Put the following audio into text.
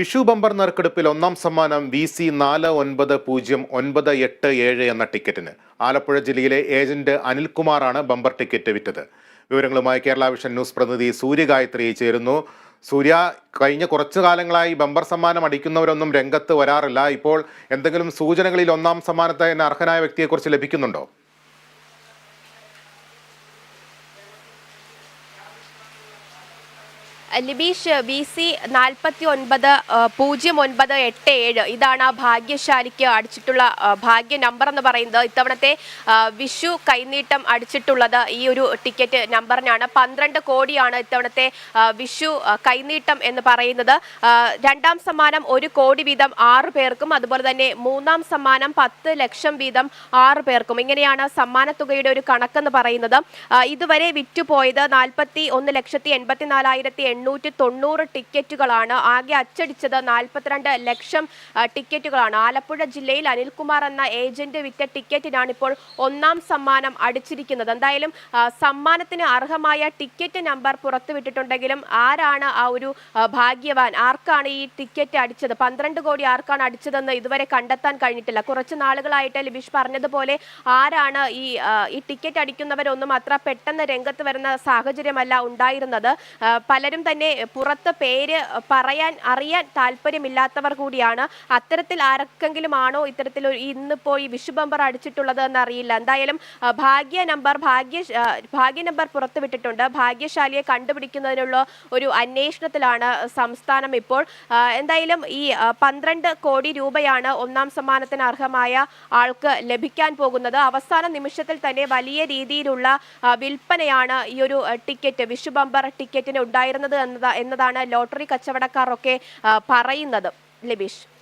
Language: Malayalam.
വിഷു ബമ്പർ നറുക്കെടുപ്പിൽ ഒന്നാം സമ്മാനം വി സി നാല് ഒൻപത് പൂജ്യം ഒൻപത് എട്ട് ഏഴ് എന്ന ടിക്കറ്റിന്. ആലപ്പുഴ ജില്ലയിലെ ഏജന്റ് അനിൽകുമാറാണ് ബമ്പർ ടിക്കറ്റ് വിറ്റത്. വിവരങ്ങളുമായി കേരള വിഷൻ ന്യൂസ് പ്രതിനിധി സൂര്യഗായത്രി ചേരുന്നു. സൂര്യ കഴിഞ്ഞ കുറച്ചു കാലങ്ങളായി ബമ്പർ സമ്മാനം അടിക്കുന്നവരൊന്നും രംഗത്ത് വരാറില്ല. ഇപ്പോൾ എന്തെങ്കിലും സൂചനകളിൽ ഒന്നാം സമ്മാനത്തിന് അർഹനായ വ്യക്തിയെക്കുറിച്ച് ലഭിക്കുന്നുണ്ടോ? ലിബീഷ് ബി സി നാൽപ്പത്തി ഒൻപത് പൂജ്യം ഒൻപത് എട്ട് ഏഴ്. ഇതാണ് ആ ഭാഗ്യശാലിക്ക് അടിച്ചിട്ടുള്ള ഭാഗ്യ നമ്പർ എന്ന് പറയുന്നത്. ഇത്തവണത്തെ വിഷു കൈനീട്ടം അടിച്ചിട്ടുള്ളത് ഈ ഒരു ടിക്കറ്റ് നമ്പറിനാണ് പന്ത്രണ്ട് കോടിയാണ് ഇത്തവണത്തെ വിഷു കൈനീട്ടം എന്ന് പറയുന്നത്. രണ്ടാം സമ്മാനം ഒരു കോടി വീതം ആറ് പേർക്കും അതുപോലെ തന്നെ മൂന്നാം സമ്മാനം പത്ത് ലക്ഷം വീതം ആറ് പേർക്കും. ഇങ്ങനെയാണ് സമ്മാനത്തുകയുടെ ഒരു കണക്കെന്ന് പറയുന്നത്. ഇതുവരെ വിറ്റുപോയത് നാൽപ്പത്തി ഒന്ന് ലക്ഷത്തി എൺപത്തിനാലായിരത്തി എണ്ണൂറ്റി തൊണ്ണൂറ് ടിക്കറ്റുകളാണ് ആകെ അച്ചടിച്ചത്. നാൽപ്പത്തിരണ്ട് ലക്ഷം ടിക്കറ്റുകളാണ്. ആലപ്പുഴ ജില്ലയിൽ അനിൽകുമാർ എന്ന ഏജന്റ് വിറ്റ ടിക്കറ്റിനാണ് ഇപ്പോൾ ഒന്നാം സമ്മാനം അടിച്ചിരിക്കുന്നത്. എന്തായാലും സമ്മാനത്തിന് അർഹമായ ടിക്കറ്റ് നമ്പർ പുറത്തുവിട്ടിട്ടുണ്ടെങ്കിലും ആരാണ് ആ ഒരു ഭാഗ്യവാൻ? ആർക്കാണ് ഈ ടിക്കറ്റ് അടിച്ചത്? പന്ത്രണ്ട് കോടി ആർക്കാണ് അടിച്ചതെന്ന് ഇതുവരെ കണ്ടെത്താൻ കഴിഞ്ഞിട്ടില്ല. കുറച്ച് നാളുകളായിട്ട് ലിബിഷ് പറഞ്ഞതുപോലെ ആരാണ് ഈ ഈ ടിക്കറ്റ് അടിക്കുന്നവരൊന്നും അത്ര പെട്ടെന്ന് രംഗത്ത് വരുന്ന സാഹചര്യമല്ല ഉണ്ടായിരുന്നത്. പലരും തന്നെ പുറത്ത് പേര് പറയാൻ അറിയാൻ താല്പര്യമില്ലാത്തവർ കൂടിയാണ്. അത്തരത്തിൽ ആർക്കെങ്കിലും ആണോ ഇത്തരത്തിൽ ഇന്നിപ്പോൾ ഇന്നിപ്പോ ഈ വിഷു ബമ്പർ അടിച്ചിട്ടുള്ളത് എന്ന് അറിയില്ല എന്തായാലും ഭാഗ്യ നമ്പർ ഭാഗ്യ ഭാഗ്യ നമ്പർ പുറത്തുവിട്ടിട്ടുണ്ട്. ഭാഗ്യശാലിയെ കണ്ടുപിടിക്കുന്നതിനുള്ള ഒരു അന്വേഷണത്തിലാണ് സംസ്ഥാനം ഇപ്പോൾ. എന്തായാലും ഈ പന്ത്രണ്ട് കോടി രൂപയാണ് ഒന്നാം സമ്മാനത്തിന് അർഹമായ ആൾക്ക് ലഭിക്കാൻ പോകുന്നത്. അവസാന നിമിഷത്തിൽ തന്നെ വലിയ രീതിയിലുള്ള വിൽപ്പനയാണ് ഈ ഒരു ടിക്കറ്റ് വിഷു ബമ്പർ ടിക്കറ്റിന് ഉണ്ടായിരുന്നത് എന്നതാണ് ലോട്ടറി കച്ചവടക്കാരൊക്കെ പറയുന്നത്. ലിബീഷ്.